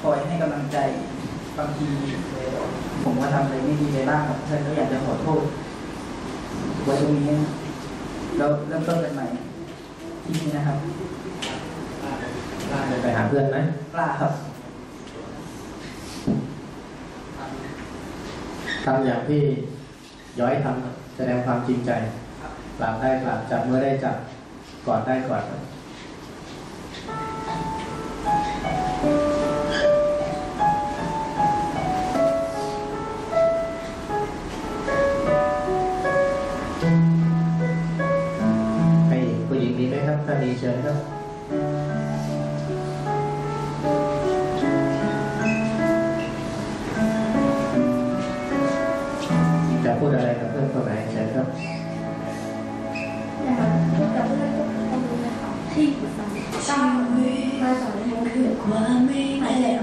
คอยให้กำลังใจบางทีผมก็ทำอะไรไม่ดีไปบ้างกับเพื่อนก็อยากจะขอโทษไว้ตรงนี้เราเริ่มต้นกันใหม่ที่นี่นะครับกล้าเดินไปหาเพื่อนไหมกล้าครับทำอย่างที่ย้อยทำอะแสดงความจริงใจกราบได้กราบจับมือได้จับกอดได้กอด มีไหมครับถ้ามีเชิญครับจะพูดอะไรกับเพื่อนคนไหนเชิญครับนะคะพูดกับเพื่อนทุกคนเลยค่ะที่ตั้งมาสอนให้คืออาแหลม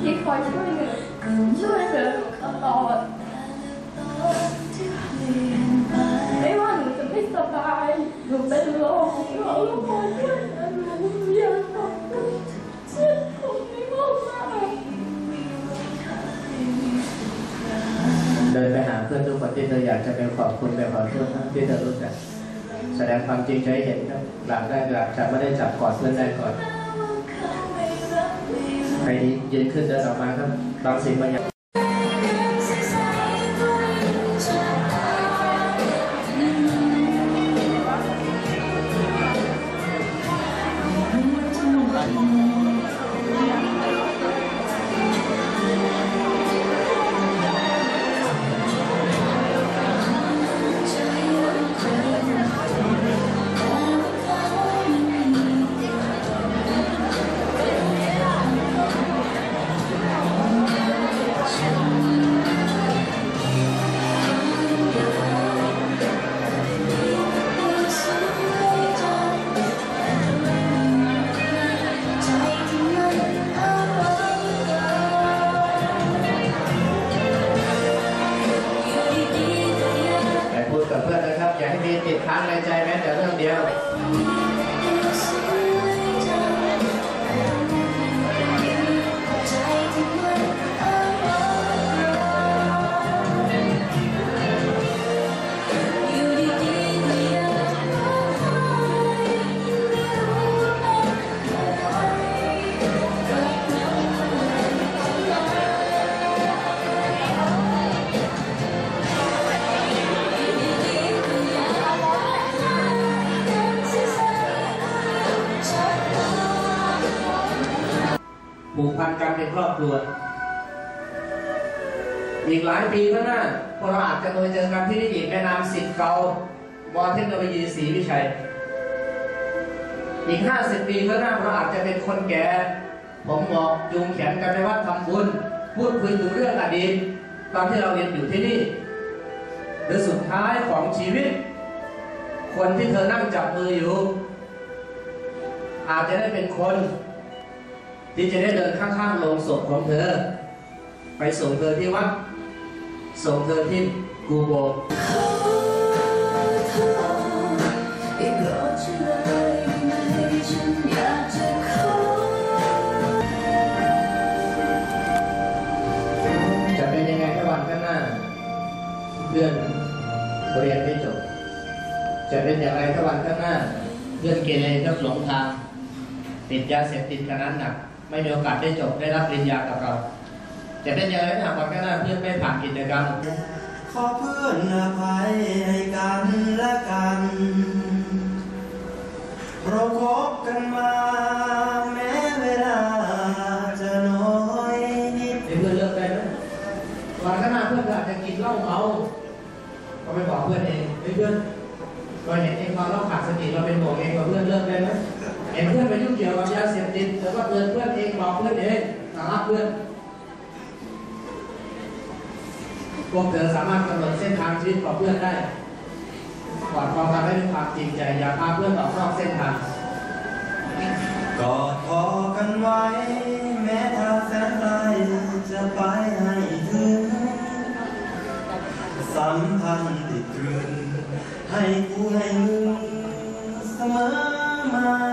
ที่คอยช่วยเหลือช่วยเหลือตลอด ที่เธออยากจะไปขอบคุณไปขอโทษนะที่เธอรู้จักแสดงความจริงใจให้เห็นครับหลังได้หลังจับไม่ได้จับกอดเพื่อนได้ก่อนใครยืนขึ้นเดินออกมาครับบางสิ่งบางอย่างแค้างในใจแม้แต่เรื่องเดียว ผูกพันกันเป็นครอบครัว อีกหลายปีข้างหน้าพวกเราอาจจะมาเจอกันที่นี่อีกแม่น้ำสิทธิ์เก่ามอเทคโนโลยีศรีวิชัย อีก50ปีข้างหน้าเราอาจจะเป็นคนแก่ ผมบอกจูงแขนกันไปวัดทำบุญ พูดคุยถึงเรื่องอดีตตอนที่เราเรียนอยู่ที่นี่หรือสุดท้ายของชีวิต คนที่เธอนั่งจับมืออยู่ อาจจะได้เป็นคน ที่จะได้เดินข้างๆโลงศพของเธอ ไปส่งเธอที่วัดส่งเธอที่กูโบจะเป็นยังไงถ้าวันข้างหน้าเพื่อนเรียนไม่จบ จะเป็นอย่างไรถ้าวันข้างหน้าเพื่อนเกเรก็หลงทางติดยาเสพติดขนาดหนัก ไม่มีโอกาสได้จบได้รับปริญญากับเราจะเป็นอย่างไรถ้าวันข้างหน้าเพื่อนไม่ผ่านกิจกรรมขอเพื่อนอภัยให้กันและกันเราคบกันมาแม้เวลาจะน้อยนิดให้เพื่อนเลิกได้ไหมวันข้างหน้าเพื่อนอาจจะกินเหล้าเมาก็ไปบอกเพื่อนเองเฮ้ยเพื่อนเราเห็นเองตอนเราขาดสติเราเป็นห่วงเองกับเพื่อนเลิกได้ไหมเห็เพื่อนไปยุ่งเกี่ยวกับยาเสพติดแต่ว่าเตือนเพื่อนเองบอกเพื่อนเองสาระเพื่อนพวกเธอสามารถกำหนดเส้นทางชีวิตของเพื่อนได้กอดความรักให้ด้วยความจริงใจอย่าพาเพื่อนออกนอกเส้นทางกอดพอกันไว้ แม้ทางแสนไกลจะไปให้ถึงสัมพันธ์ติดตรึงให้กูให้มึงเสมอมา